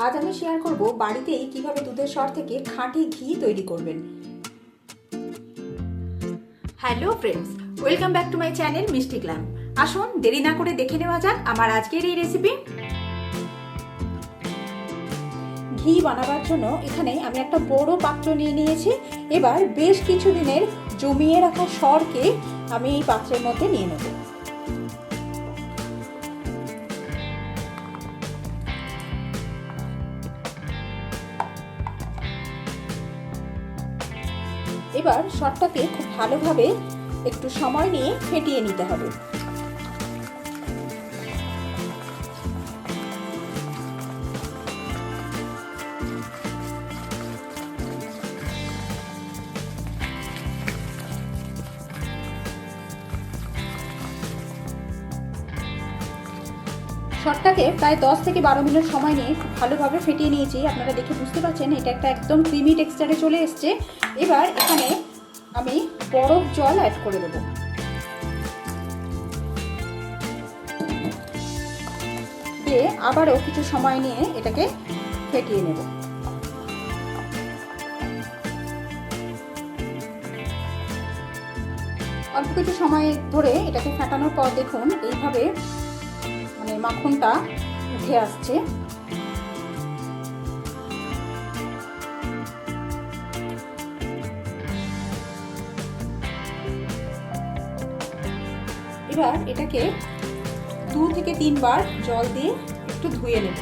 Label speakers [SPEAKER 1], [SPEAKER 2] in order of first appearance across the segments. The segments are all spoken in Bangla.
[SPEAKER 1] আজ আমি শেয়ার করব বাড়িতেই কীভাবে দুধের সর থেকে খাঁটি ঘি তৈরি করবেন। Hello friends welcome back to my channel Mishti glam আসুন দেরি না করে দেখে নেওয়া যাক আমার আজকের এই রেসিপি ঘি বানাবার জন্য এখানে আমি একটা বড় পাত্র নিয়ে নিয়েছি। এবার বেশ কিছু দিনের জমিয়ে রাখা সরকে আমি এই পাত্রের মধ্যে নিয়ে নেব। এবার সরটাকে খুব ভালোভাবে একটু সময় নিয়ে ফেটিয়ে নিতে হবে। শটটাকে প্রায় দশ থেকে বারো মিনিট সময় নিয়ে খুব ভালোভাবে ফেটিয়ে নিয়েছি। আপনারা দেখে বুঝতে পারছেন, এটা একটা একদম ক্রিমি টেক্সচারে চলে এসছে। এবার এখানে আমি বরফ জল অ্যাড করে দেবো। দিয়ে আবারও কিছু সময় নিয়ে এটাকে ফেটিয়ে নেব। অল্প কিছু সময় ধরে এটাকে ফাটানোর পর দেখুন, এইভাবে মাখনটা উঠে আসছে। এবার এটাকে দু থেকে তিনবার জল দিয়ে একটু ধুয়ে নেব।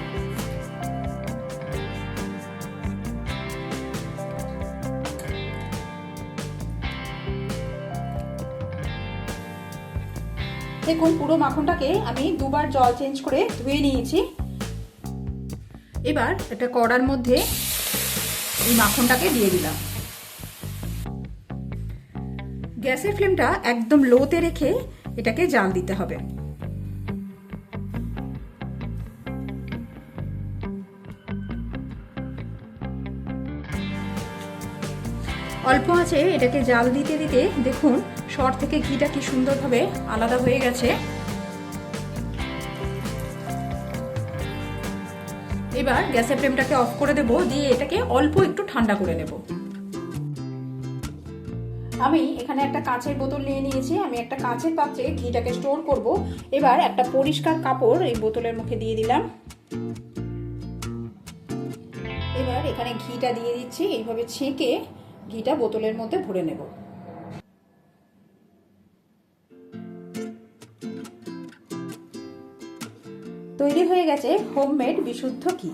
[SPEAKER 1] দেখুন, পুরো মাখনটাকে আমি দুবার জল চেঞ্জ করে ধুয়ে নিয়েছি। এবার এটা কড়ার মধ্যে এই মাখনটাকে দিয়ে দিলাম। গ্যাসের ফ্লেমটা একদম লোতে রেখে এটাকে জাল দিতে হবে। অল্প আছে এটাকে জাল দিতে দিতে দেখুন সর থেকে ঘিটা কি সুন্দরভাবে আলাদা হয়ে গেছে? এবার গ্যাসের ফ্লেমটাকে অফ করে দেব, দিয়ে এটাকে অল্প একটু ঠান্ডা করে নেব। আমি এখানে একটা কাঁচের বোতল নিয়ে নিয়েছি। আমি একটা কাঁচের পাত্রে ঘিটাকে স্টোর করব। এবার একটা পরিষ্কার কাপড় এই বোতলের মুখে দিয়ে দিলাম। এবার এখানে ঘিটা দিয়ে দিচ্ছি। এইভাবে ছেঁকে ঘিটা বোতলের মধ্যে ভরে নেব। তৈরি হয়ে গেছে হোমমেড বিশুদ্ধ ঘি।